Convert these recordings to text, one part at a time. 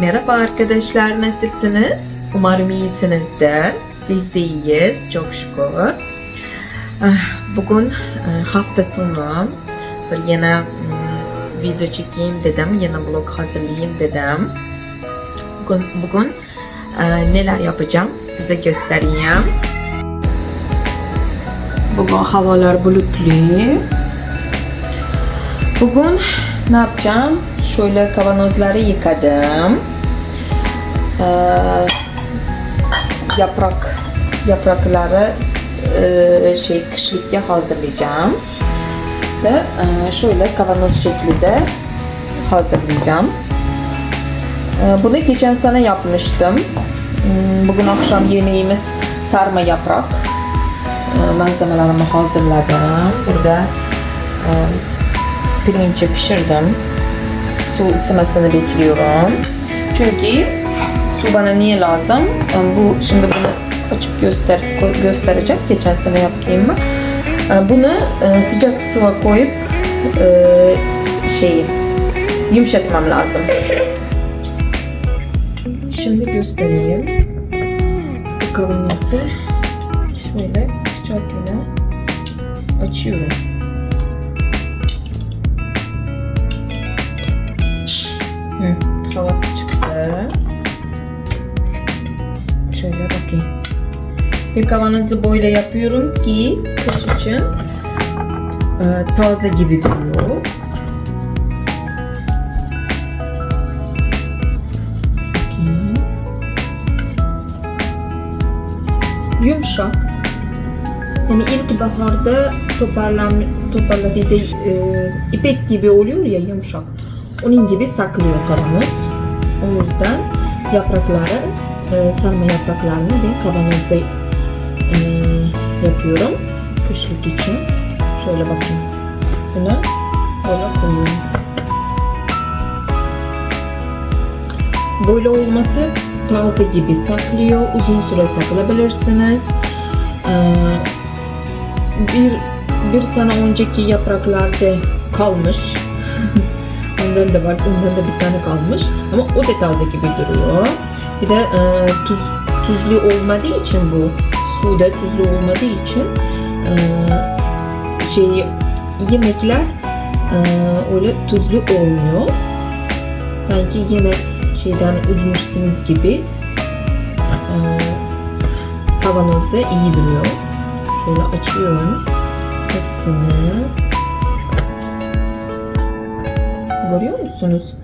Merhaba arkadaşlar, nasılsınız? Umarım iyisinizdir. Biz de iyiyiz, çok şükür. Ah, Bugün e, hafta sonu yine mm, video çekeyim dedim, yine vlog hazırlayayım dedim. Bugün, bugün e, neler yapacağım size göstereyim. Bugün havalar bulutlu. Bugün ne yapacağım? Şöyle kavanozları yıkadım. Ee, yaprak yaprakları e, şey kışlıkya hazırlayacağım. Ve e, şöyle kavanoz şeklinde hazırlayacağım. E, bunu geçen sene yapmıştım. Hmm, Bugün akşam yemeğimiz sarma yaprak. E, malzemelerimi hazırladım. Burada e, pirinci pişirdim. Su ısınmasını bekliyorum. Çünkü su bana niye lazım? E, Bu şimdi bunu açıp göster gösterecek. Geçen sene yaptığımı. E, Bunu e, sıcak suya koyup e, şeyi yumuşatmam lazım. Şimdi göstereyim. Bu kavanozu şöyle bıçakla açıyorum. Hı, havası çıktı. Şöyle bakayım. Bir kavanozu böyle yapıyorum ki kış için e, taze gibi duruyor. Yumuşak. Yani ilk baharda toparlan toparladığı e, ipek gibi oluyor ya yumuşak. Onun gibi saklıyor kavanoz. O yüzden yaprakları, e, sarma yapraklarını bir kavanozda e, yapıyorum. Kışlık için. Şöyle bakın. Bunu böyle koyuyorum. Böyle olması taze gibi saklıyor. Uzun süre saklayabilirsiniz. Ee, bir bir sene önceki yapraklarda kalmış. ondan da var, ondan da bir tane kalmış. Ama o da taze gibi duruyor. Bir de e, tuz tuzlu olmadığı için bu suda tuzlu olmadığı için e, şey yemekler e, öyle tuzlu olmuyor. Sanki yine şeyden üzmüşsünüz gibi e, kavanozda iyi duruyor. Şöyle açıyorum hepsini. Görüyor musunuz?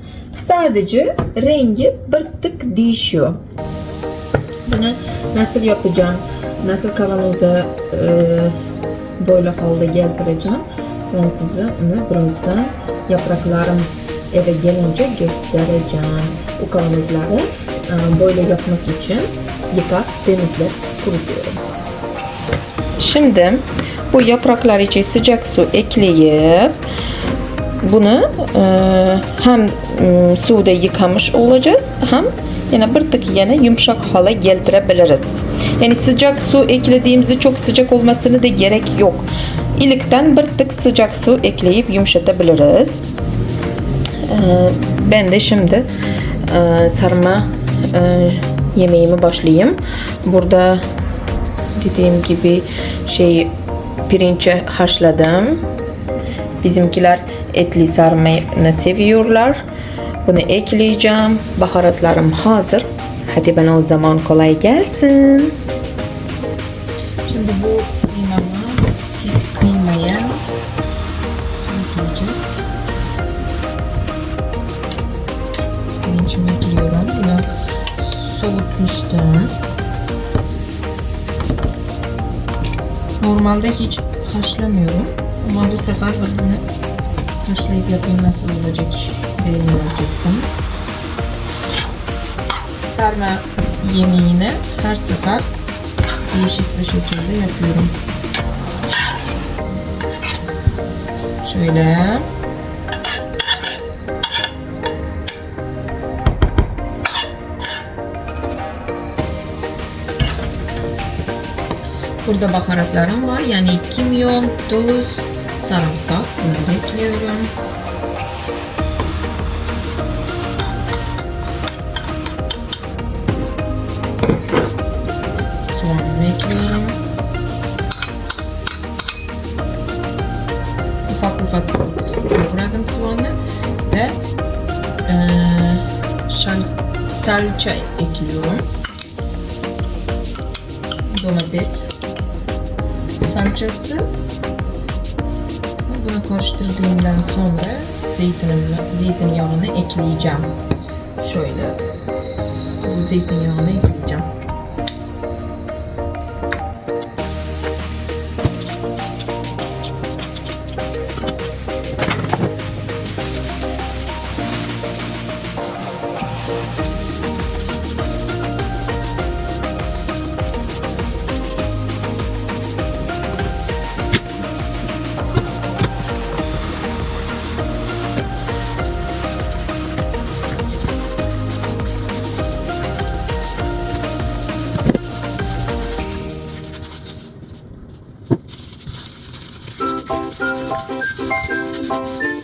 Sadece rengi bir tık değişiyor. Bunu nasıl yapacağım? Nasıl kavanoza e, böyle halde getireceğim? Ben size onu birazdan yapraklarım eve gelince göstereceğim. Bu kavanozları e, böyle yapmak için yıkar, temizler, kurutuyorum. Şimdi bu yapraklar için sıcak su ekleyip bunu e, hem e, suda yıkamış olacağız hem yine bir tık yine yumuşak hale getirebiliriz. Yani sıcak su eklediğimizde çok sıcak olmasını da gerek yok. İlikten bir tık sıcak su ekleyip yumuşatabiliriz. E, ben de şimdi e, sarma e, yemeğime başlayayım. Burada dediğim gibi şey pirinci haşladım. Bizimkiler etli sarmayı seviyorlar. Bunu ekleyeceğim. Baharatlarım hazır. Hadi bana o zaman kolay gelsin. Şimdi bu kıymama, kıymaya ekleyeceğiz. Pirincimi ekliyorum. Bunu soğutmuştum. Normalde hiç haşlamıyorum. Ama bu sefer bunu haşlayıp yapayım nasıl olacak deneyecektim. Sarma yemeğini her sefer değişik bir şekilde yapıyorum. Şöyle. Burada baharatlarım var. Yani kimyon, tuz, sarımsak bunu ekliyorum. Soğanımı ekliyorum. Ufak ufak kavradım soğanı ve e, şal, salça ekliyorum. Domates salçası bunu karıştırdığımdan sonra zeytinimle, zeytinyağını ekleyeceğim. Şöyle bu zeytinyağını ekleyeceğim.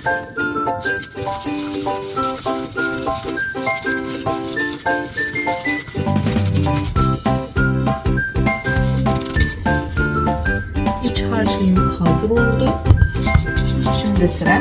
İç harcımız hazır oldu. Şimdi sıra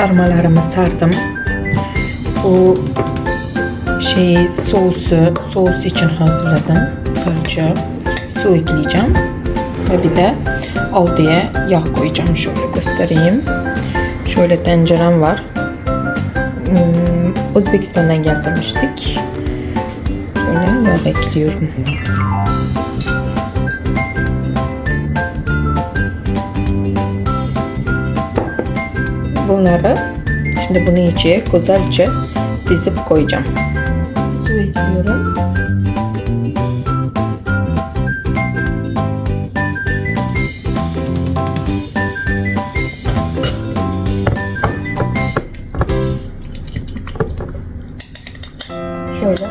sarmalarımı sardım. Bu şey sosu, soğus için hazırladım. Salça, su ekleyeceğim. Ve bir de aldıya yağ koyacağım. Şöyle göstereyim. Şöyle tencerem var. Hmm, Özbekistan'dan getirmiştik. Şöyle yağ ekliyorum. Bunları şimdi bunu içine güzelce dizip koyacağım. Su ekliyorum. Şöyle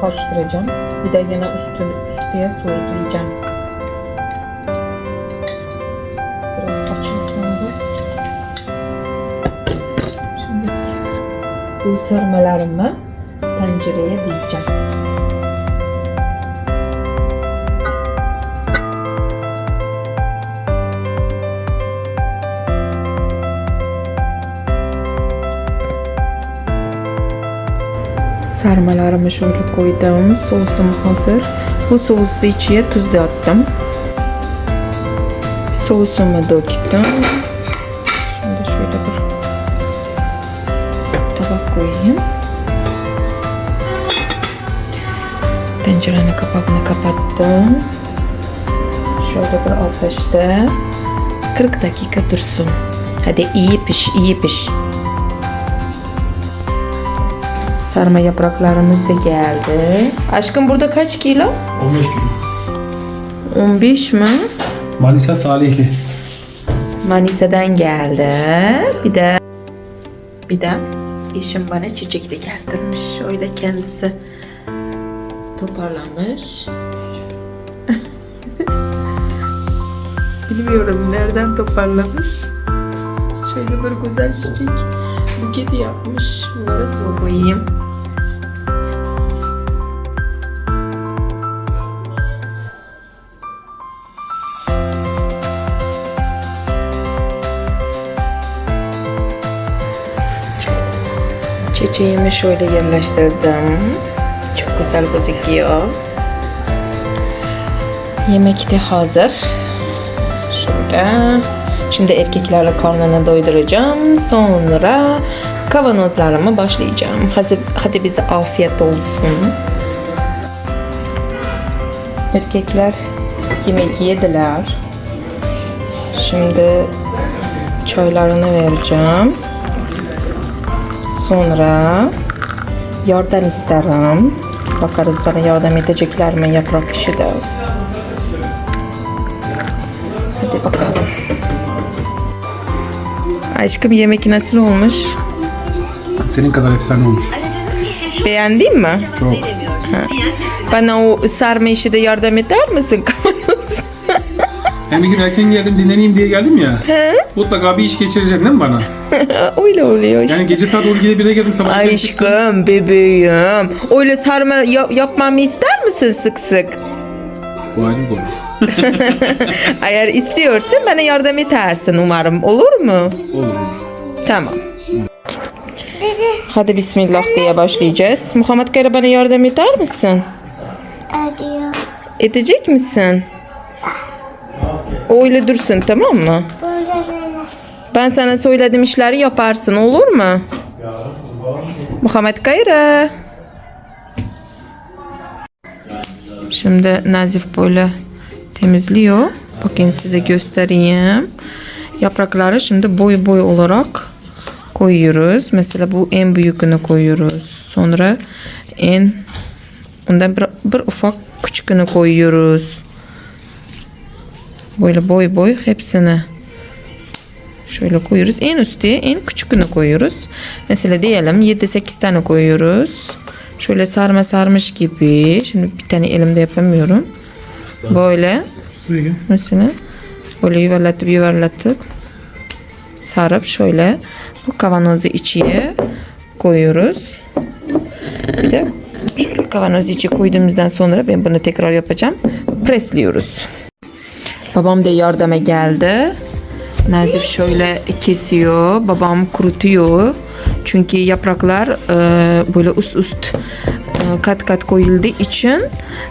karıştıracağım. Bir de yine üstü, üstüne su ekleyeceğim. Sarmalarımı tencereye dizeceğim. Sarmalarımı şöyle koydum. Sosum hazır. Bu sosu içine tuz da attım. Sosumu döktüm. Tencerenin kapağını kapattım. Şöyle bir ateşte 40 dakika dursun. Hadi iyi piş, iyi piş. Sarma yapraklarımız da geldi. Aşkım burada kaç kilo? 15 kilo. 15 mi? Manisa Salihli. Manisa'dan geldi. Bir de bir de eşim bana çiçek de getirmiş. Öyle kendisi toparlamış. Bilmiyorum nereden toparlamış. Şöyle bir güzel çiçek buketi yapmış. Bunları su koyayım. Çiçeğimi şöyle yerleştirdim. Çok güzel gözüküyor. Yemek de hazır. Şöyle. Şimdi erkeklerle karnını doyduracağım. Sonra kavanozlarıma başlayacağım. Hadi, hadi bize afiyet olsun. Erkekler yemek yediler. Şimdi çaylarını vereceğim. Sonra yardım isterim. Bakarız bana yardım edecekler mi yaprak işi de. Hadi bakalım. Aşkım yemek nasıl olmuş? Senin kadar efsane olmuş. Beğendin mi? Çok. Bana o sarma işi de yardım eder misin Hem bir gün erken geldim dinleneyim diye geldim ya. Mutlaka bir iş geçireceksin değil mi bana? Öyle oluyor işte. Yani gece saat 12'de 1'e geldim sabah. Aşkım, bebeğim. Öyle sarma ya- yapmamı ister misin sık sık? Bu ayrı konu. Eğer istiyorsan bana yardım edersin umarım. Olur mu? Olur olur. Tamam. Hadi bismillah diye başlayacağız. Muhammed Kara bana yardım eder misin? Ediyor. Edecek misin? Öyle dursun tamam mı? Ben sana söylediğim işleri yaparsın olur mu? Muhammed Kayra. Şimdi Nazif böyle temizliyor. Bakın size göstereyim. Yaprakları şimdi boy boy olarak koyuyoruz. Mesela bu en büyüğünü koyuyoruz. Sonra en ondan bir, bir ufak küçüğünü koyuyoruz. Böyle boy boy hepsini Şöyle koyuyoruz. En üstte en küçükünü koyuyoruz. Mesela diyelim 7-8 tane koyuyoruz. Şöyle sarma sarmış gibi. Şimdi bir tane elimde yapamıyorum. Böyle mesela böyle yuvarlatıp yuvarlatıp sarıp şöyle bu kavanozu içine koyuyoruz. Bir de şöyle kavanozu içi koyduğumuzdan sonra ben bunu tekrar yapacağım. Presliyoruz. Babam da yardıma geldi. Nazif şöyle kesiyor. Babam kurutuyor. Çünkü yapraklar e, böyle üst üst e, kat kat koyulduğu için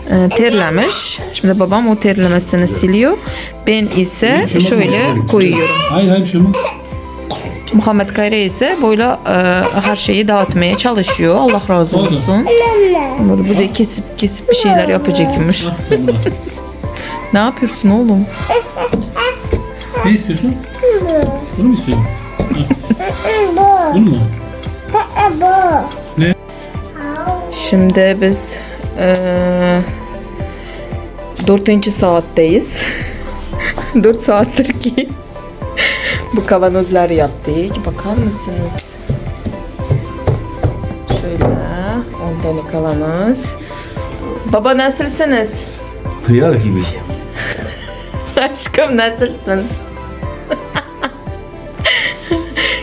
e, terlemiş. Şimdi babam o terlemesini siliyor. Ben ise şöyle koyuyorum. Hayır hayır şey olmaz. Muhammed Kayra ise böyle e, her şeyi dağıtmaya çalışıyor. Allah razı olsun. Böyle bu da kesip kesip bir şeyler yapacakmış. Ne yapıyorsun oğlum? Ne istiyorsun? Bunu mu istiyorsun? Bu. Bunu mu? Bu. Şimdi biz eee dördüncü saatteyiz. Dört saattir ki bu kavanozları yaptık. Bakar mısınız? Şöyle 10 tane kavanoz. Baba nasılsınız? Hıyar gibi. Aşkım nasılsın?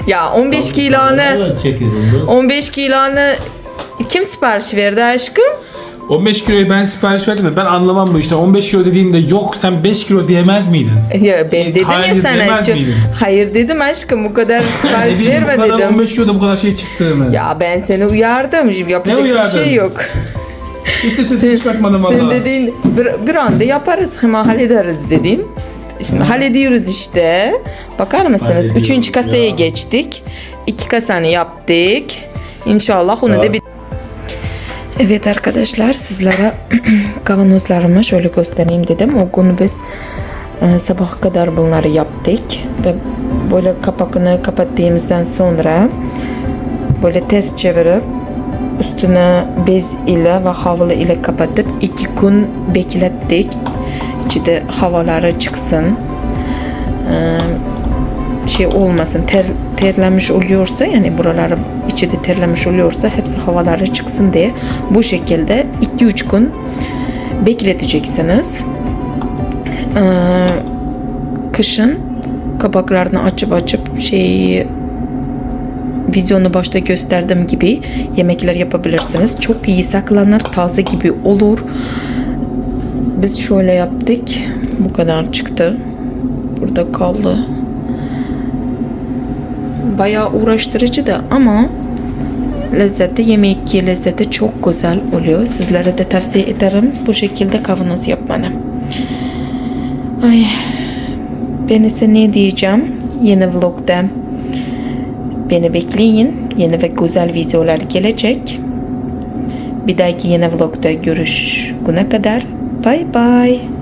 ya 15 kilonu Evet çekiyorum da. 15 kilonu kim sipariş verdi aşkım? 15 kiloyu ben sipariş verdim de ben anlamam bu işte. 15 kilo dediğinde yok sen 5 kilo diyemez miydin? Ya ben dedim Hayır ya sana. çok-? Hayır dedim aşkım bu kadar sipariş verme bu kadar dedim. 15 kiloda bu kadar şey çıktığını. Ya ben seni uyardım. Yapacak Ne bir şey yok. İşte sesini çıkartmadım Sen valla. dediğin bir, bir anda yaparız hemen hallederiz dedin. Şimdi hallediyoruz işte. Bakar mısınız? Üçüncü kasaya ya. geçtik. İki kasanı yaptık. İnşallah onu da bir... Evet arkadaşlar sizlere kavanozlarımı şöyle göstereyim dedim. O gün biz e, sabah kadar bunları yaptık ve böyle kapakını kapattığımızdan sonra böyle ters çevirip üstüne bez ile ve havlu ile kapatıp iki gün beklettik. İçinde havaları çıksın. Ee, şey olmasın ter, terlemiş oluyorsa yani buraları içinde terlemiş oluyorsa hepsi havaları çıksın diye bu şekilde 2-3 gün bekleteceksiniz. Ee, kışın kapaklarını açıp açıp şeyi videonu başta gösterdiğim gibi yemekler yapabilirsiniz. Çok iyi saklanır, taze gibi olur. Biz şöyle yaptık. Bu kadar çıktı. Burada kaldı. Bayağı uğraştırıcı da ama lezzeti yemek lezzeti çok güzel oluyor. Sizlere de tavsiye ederim bu şekilde kavanoz yapmanı. Ay ben ise ne diyeceğim yeni vlogda beni bekleyin. Yeni ve güzel videolar gelecek. Bir dahaki yeni vlogda görüşene kadar bye bye.